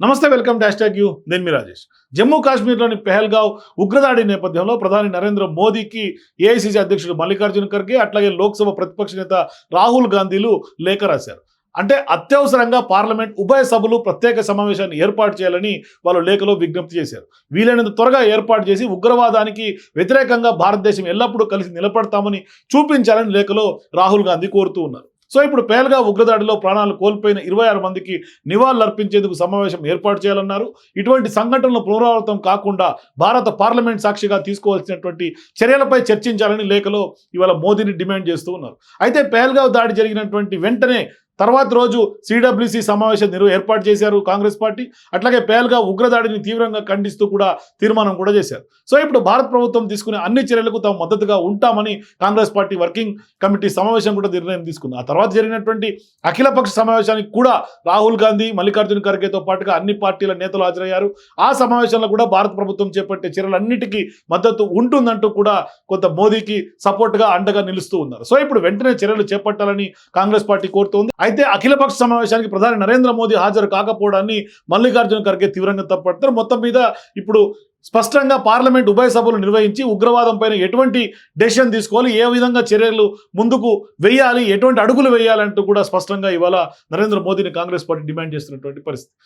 నమస్తే welcome dash tag you. నేను మీ రాజేష్. జమ్మూ కాశ్మీర్లోని పెహల్గావ్ ఉగ్రదాడి నేపథ్యంలో ప్రధాని నరేంద్ర మోదీకి ఏఐసీసీ అధ్యక్షుడు మల్లికార్జున ఖర్గే అట్లాగే లోక్సభ ప్రతిపక్ష నేత రాహుల్ గాంధీలు లేఖ రాశారు. అంటే అత్యవసరంగా పార్లమెంట్ ఉభయ సభలు ప్రత్యేక సమావేశాన్ని ఏర్పాటు చేయాలని వాళ్ళు లేఖలో విజ్ఞప్తి చేశారు. వీలైనంత త్వరగా ఏర్పాటు చేసి ఉగ్రవాదానికి వ్యతిరేకంగా భారతదేశం ఎల్లప్పుడూ కలిసి నిలబడతామని చూపించాలని లేఖలో రాహుల్ గాంధీ కోరుతూ ఉన్నారు. సో ఇప్పుడు పేల్గా ఉగ్రదాడిలో ప్రాణాలు కోల్పోయిన ఇరవై ఆరు మందికి నివాళులర్పించేందుకు సమావేశం ఏర్పాటు చేయాలన్నారు. ఇటువంటి సంఘటనలు పునరావృతం కాకుండా భారత పార్లమెంట్ సాక్షిగా తీసుకోవాల్సినటువంటి చర్యలపై చర్చించాలని లేఖలో ఇవాళ మోదీని డిమాండ్ చేస్తూ ఉన్నారు. అయితే పేల్గావ్ దాడి జరిగినటువంటి వెంటనే తర్వాత రోజు సిడబ్ల్యూసి సమావేశం నిరు ఏర్పాటు చేశారు కాంగ్రెస్ పార్టీ. అట్లాగే పేల్గా ఉగ్రదాడిని తీవ్రంగా ఖండిస్తూ కూడా తీర్మానం కూడా చేశారు. సో ఇప్పుడు భారత ప్రభుత్వం తీసుకునే అన్ని చర్యలకు తాము మద్దతుగా ఉంటామని కాంగ్రెస్ పార్టీ వర్కింగ్ కమిటీ సమావేశం కూడా నిర్ణయం తీసుకుంది. ఆ తర్వాత జరిగినటువంటి అఖిలపక్ష సమావేశానికి కూడా రాహుల్ గాంధీ మల్లికార్జున ఖర్గేతో పాటుగా అన్ని పార్టీల నేతలు హాజరయ్యారు. ఆ సమావేశంలో కూడా భారత ప్రభుత్వం చేపట్టే చర్యలన్నిటికీ మద్దతు ఉంటుందంటూ కూడా కొంత మోదీకి సపోర్ట్గా అండగా నిలుస్తూ ఉన్నారు. సో ఇప్పుడు వెంటనే చర్యలు చేపట్టాలని కాంగ్రెస్ పార్టీ కోరుతోంది. అయితే అఖిలపక్ష సమావేశానికి ప్రధాని నరేంద్ర మోదీ హాజరు కాకపోవడాన్ని మల్లికార్జున ఖర్గే తీవ్రంగా తప్పడతారు మొత్తం మీద ఇప్పుడు స్పష్టంగా పార్లమెంట్ ఉభయ సభలు నిర్వహించి ఉగ్రవాదం పైన ఎటువంటి డెసిషన్ తీసుకోవాలి ఏ విధంగా చర్యలు ముందుకు వేయాలి ఎటువంటి అడుగులు వేయాలంటూ కూడా స్పష్టంగా ఇవాళ నరేంద్ర మోదీని కాంగ్రెస్ పార్టీ డిమాండ్ చేస్తున్నటువంటి పరిస్థితి.